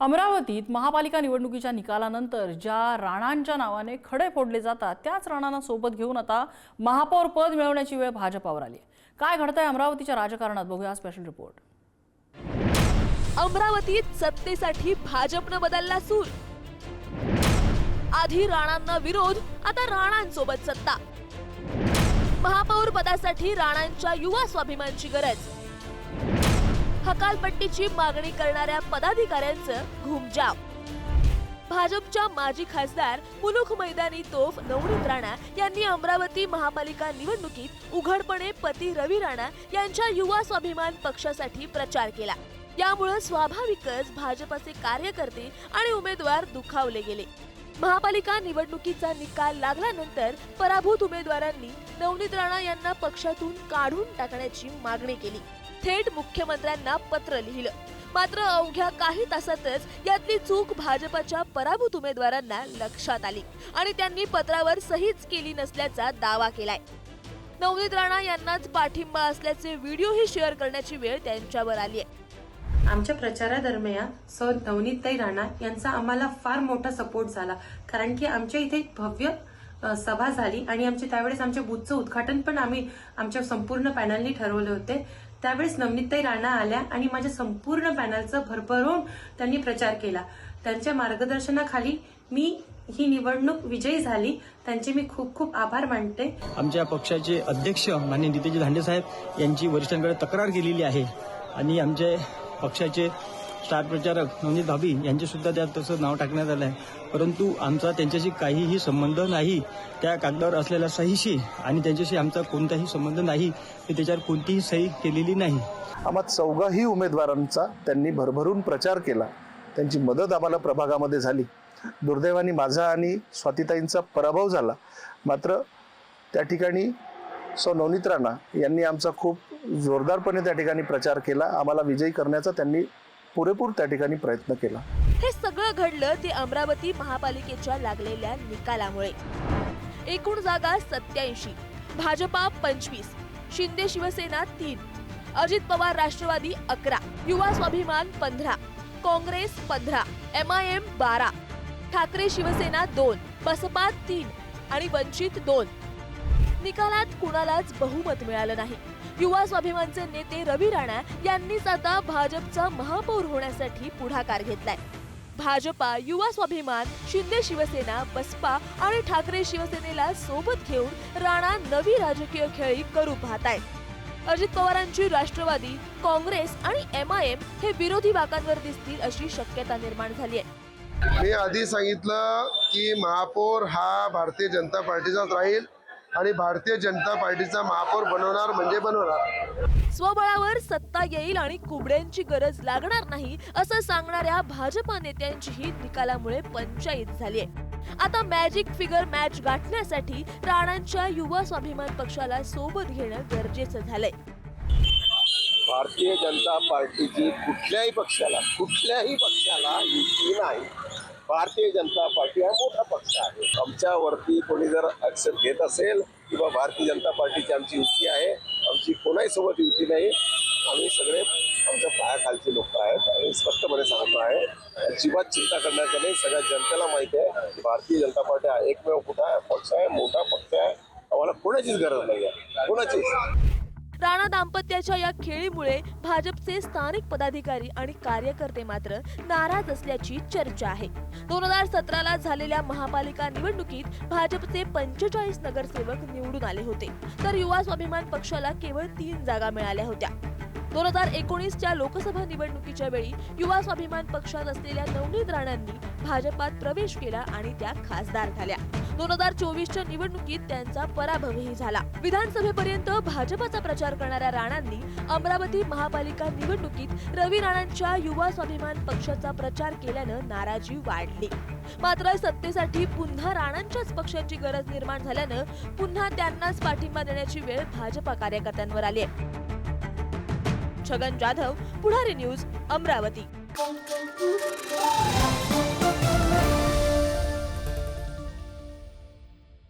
अमरावतीत महापालिका निवडणुकीच्या निकालानंतर ज्या राणांच्या नावाने खडे फोडले जातात त्याच राणांना सोबत घेऊन आता महापौर पद मिळवण्याची वेळ भाजपावर आली काय घडतंय अमरावतीच्या राजकारणात? बघूया स्पेशल रिपोर्ट अमरावतीत सत्तेसाठी भाजपनं बदलला सूर. आधी राणांना विरोध आता राणांसोबत सत्ता. महापौर पदासाठी राणांच्या युवा स्वाभिमानची गरज. हकालपट्टीची मागणी करणाऱ्या पदाधिकाऱ्यांचं घुमजाव. भाजपच्या माजी खासदार मुलुख मैदानी तोफ नवनीत राणा यांनी अमरावती महापालिका निवडणुकीत उघडपणे पती रवी राणा यांच्या युवा स्वाभिमान पक्षासाठी प्रचार केला. यामुळे स्वाभाविकच भाजपचे कार्यकर्ते आणि उमेदवार दुखावले गेले. महापालिका निवडणुकीचा निकाल लागल्यानंतर पराभूत उमेदवारांनी नवनीत राणा यांना पक्षातून काढून टाकण्याची मागणी केली. थेट मुख्यमंत्र्यांना पत्र लिहिलं. मात्र अवघ्या काही तासातच यातली चूक भाजपच्या पराभूत उमेदवारांना लक्षात आली आणि त्यांनी पत्रावर सहीच केली नसल्याचा दावा केलाय. नवनीत राणा यांनाच पाठिंबा असल्याचे व्हिडिओही शेअर करण्याची वेळ त्यांच्यावर आली आहे आमच्या प्रचारादरम्यान सौ नवनीतताई राणा यांचा आम्हाला फार मोठा सपोर्ट झाला. कारण की आमच्या इथे एक भव्य सभा झाली आणि आमचे त्यावेळेस आमच्या बुथचं उद्घाटन पण आम्ही आमच्या संपूर्ण पॅनलनी ठरवले होते. त्यावेळेस नवनीतताई राणा आल्या आणि माझ्या संपूर्ण पॅनलचं भरभरून त्यांनी प्रचार केला. त्यांच्या मार्गदर्शनाखाली मी ही निवडणूक विजयी झाली. त्यांचे मी खूप खूप आभार मानते. आमच्या पक्षाचे अध्यक्ष माननीय नितेजी धांडे साहेब यांची वरिष्ठांकडे तक्रार केलेली आहे आणि आमचे पक्षाचे स्टार प्रचारक नवनीत भाभी यांचे सुद्धा त्यात तसं नाव टाकण्यात आलं आहे परंतु आमचा त्यांच्याशी काहीही संबंध नाही. त्या कागदावर असलेल्या सहीशी आणि त्यांच्याशी आमचा कोणताही संबंध नाही की त्याच्यावर कोणतीही सही केलेली नाही. आम्हाला चौघाही उमेदवारांचा त्यांनी भरभरून प्रचार केला. त्यांची मदत आम्हाला प्रभागामध्ये झाली. दुर्दैवाने माझा आणि स्वातीताईंचा पराभव झाला. मात्र त्या ठिकाणी सौ नवनीत राणा यांनी आमचा खूप जोरदारपणे त्या ठिकाणी प्रचार केला. आम्हाला विजयी करण्याचा त्यांनी पुरेपूर त्या ठिकाणी प्रयत्न केला. हे सगळं घडलं ते अमरावती महापालिकेच्या लागलेल्या निकालामुळे. एकूण जागा सत्याऐंशी भाजपा पंचवीस शिंदे शिवसेना तीन अजित पवार राष्ट्रवादी अकरा युवा स्वाभिमान पंधरा काँग्रेस पंधरा एम आय एम बारा ठाकरे शिवसेना दोन बसपा तीन आणि वंचित दोन. निकालात कुणालाच बहुमत मिळालं नाही. युवा स्वाभिमानचे नेते रवी राणा यांनीच आता भाजपचा महापौर होण्यासाठी पुढाकार घेतलाय. भाजपा युवा स्वाभिमान शिंदे शिवसेना बसपा आणि ठाकरे शिवसेनेला सोबत घेऊन राणा नवी राजकीय खेळी करू पाहत आहे अजित पवारांची राष्ट्रवादी काँग्रेस आणि एम आय एम हे विरोधी बाकांवर दिसतील अशी शक्यता निर्माण झाली आहे मी आधी सांगितलं की महापौर हा भारतीय जनता पार्टीचाच राहील. आणि भारतीय जनता पार्टीचा महापौर बनवणार म्हणजे बनवणार. स्वबळावर सत्ता येईल आणि कुबड्यांची गरज लागणार नाही असं सांगणाऱ्या भाजपा नेत्यांचीही निकालामुळे पंचायत झाली आहे आता मॅजिक फिगर मॅच गाठण्यासाठी राणांच्या युवा स्वाभिमान पक्षाला सोबत घेणं गरजेचं झालंय. भारतीय जनता पार्टीची कुठल्याही पक्षाला कुठल्याही पक्षाला युती नाही. भारतीय जनता पार्टी हा मोठा पक्ष आहे. आमच्यावरती कोणी जर ऍक्सेप्ट घेत असेल किंवा भारतीय जनता पार्टीची आमची युती आहे आमची कोणाही सोबत युती नाही आम्ही सगळे आमच्या पायाखालचे लोक आहेत. आणि स्पष्टपणे सांगतो आहे अजिबात चिंता करण्याचं नाही. सगळ्या जनतेला माहिती आहे भारतीय जनता पार्टी हा एकमेव कुठा पक्ष आहे मोठा पक्ष आहे. आम्हाला कोणाचीच गरज नाही आहे. कोणाचीच. राणा दाम्पत्याच्या या खेळीमुळे भाजपचे स्थानिक पदाधिकारी आणि कार्यकर्ते मात्र नाराज असल्याची चर्चा आहे. दोन हजार सतराला झालेल्या महापालिका निवडणुकीत भाजपचे पंचेचाळीस नगरसेवक निवडून आले होते. तर युवा स्वाभिमान पक्षाला केवळ तीन जागा मिळाल्या होत्या. दोन हजार एकोणीसच्या लोकसभा निवडणुकीच्या वेळी युवा स्वाभिमान पक्षात असलेल्या नवनीत राणांनी भाजपात प्रवेश केला आणि त्या खासदार झाल्या. दोन हजार चोवीसच्या निवडणुकीत त्यांचा पराभवही झाला. विधानसभेपर्यंत भाजपाचा प्रचार करणाऱ्या राणांनी अमरावती महापालिका निवडणुकीत रवी राणांच्या युवा स्वाभिमान पक्षाचा प्रचार केल्यानं नाराजी वाढली. मात्र सत्तेसाठी पुन्हा राणांच्याच पक्षाची गरज निर्माण झाल्यानं पुन्हा त्यांनाच पाठिंबा देण्याची वेळ भाजपा कार्यकर्त्यांवर आली आहे छगन जाधव पुढारी न्यूज अमरावती.